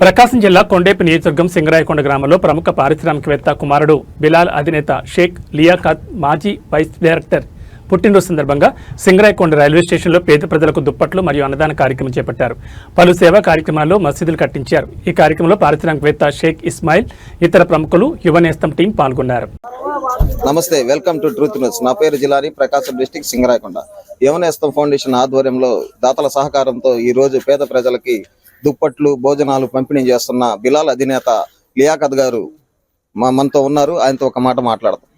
ప్రకాశం జిల్లా కొండేపు నియోజకవర్గం సింగరాయకొండ గ్రామంలో ప్రముఖ పారిశ్రామికవేత్త కుమారుడు బిలాల్ అధినేత షేక్ లియాఖత్ మాజీ వైస్ డైరెక్టర్ పుట్టినరోజు సందర్భంగా సింగరాయకొండ రైల్వే స్టేషన్లో పేద ప్రజలకు దుప్పట్లు మరియు అన్నదాన కార్యక్రమం చేపట్టారు. పలు సేవా కార్యక్రమాల్లో మసీదులు కట్టించారు. ఈ కార్యక్రమంలో పారిశ్రామికవేత్త షేక్ ఇస్మాయిల్ ఇతర ప్రముఖులు యువ నేస్తం టీం పాల్గొన్నారు. నమస్తే వెల్కమ్ టు ట్రూత్ న్యూస్. నా పేరు జిలాని ప్రకాశం డిస్టిక్ సింగరాయకొండ. యువనేస్తం ఫౌండేషన్ ఆధ్వర్యంలో దాతల సహకారంతో ఈ రోజు పేద ప్రజలకి దుప్పట్లు భోజనాలు పంపిణీ చేస్తున్న బిలాల్ అధినేత లియాఖత్ గారు మా మనతో ఉన్నారు. ఆయనతో ఒక మాట మాట్లాడతాం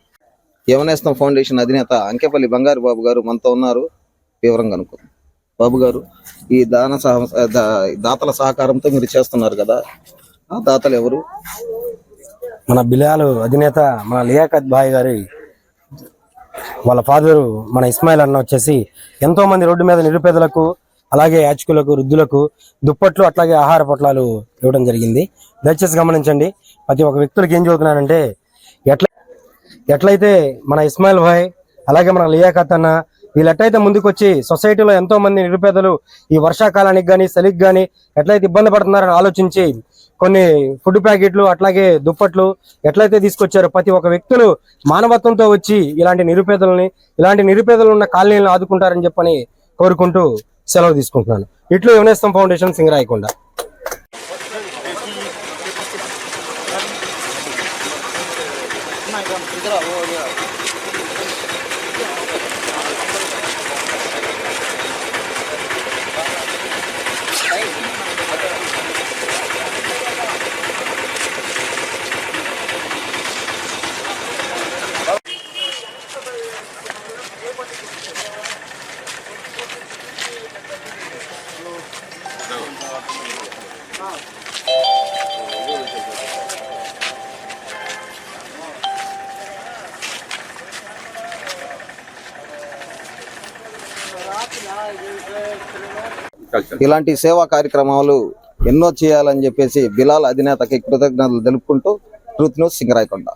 యవనేస్తం ఫౌండేషన్ అధినేత అంకెపల్లి బంగారు బాబు గారు మనతో ఉన్నారు. వివరంగా అనుకో బాబు గారు ఈ దాన సహ దా- దాతల సహకారంతో మీరు చేస్తున్నారు కదా ఆ దాతలు ఎవరు? మన బిలాలు అధినేత మన లియాఖత్ భాయ్ గారి వాళ్ళ ఫాదరు మన ఇస్మాయిల్ అన్న వచ్చేసి ఎంతో మంది రోడ్డు మీద నిరుపేదలకు అలాగే యాచకులకు వృద్ధులకు దుప్పట్లు అట్లాగే ఆహార పొట్లాలు ఇవ్వడం జరిగింది. దయచేసి గమనించండి. ప్రతి ఒక్క వ్యక్తులకు ఏం చదువుతున్నానంటే ఎట్లా ఎట్లయితే మన ఇస్మాయిల్ భాయ్ అలాగే మన లియాఖత్ అన్న వీళ్ళు ఎట్లయితే ముందుకొచ్చి సొసైటీలో ఎంతో మంది నిరుపేదలు ఈ వర్షాకాలానికి కానీ చలికి కానీ ఎట్లయితే ఇబ్బంది పడుతున్నారని ఆలోచించి కొన్ని ఫుడ్ ప్యాకెట్లు అట్లాగే దుప్పట్లు ఎట్లయితే తీసుకొచ్చారో ప్రతి ఒక్క వ్యక్తులు మానవత్వంతో వచ్చి ఇలాంటి నిరుపేదలని ఇలాంటి నిరుపేదలు ఉన్న కాలనీలను ఆదుకుంటారని చెప్పని కోరుకుంటూ సెలవు తీసుకుంటున్నాను. ఇట్లు యువనేస్తం ఫౌండేషన్ సింగరాయకొండ ఇలాంటి సేవా కార్యక్రమాలు ఎన్నో చేయాలని చెప్పేసి బిలాల్ అధినేతకి కృతజ్ఞతలు తెలుపుకుంటూ ట్రూత్ న్యూస్ సింగరాయకొండ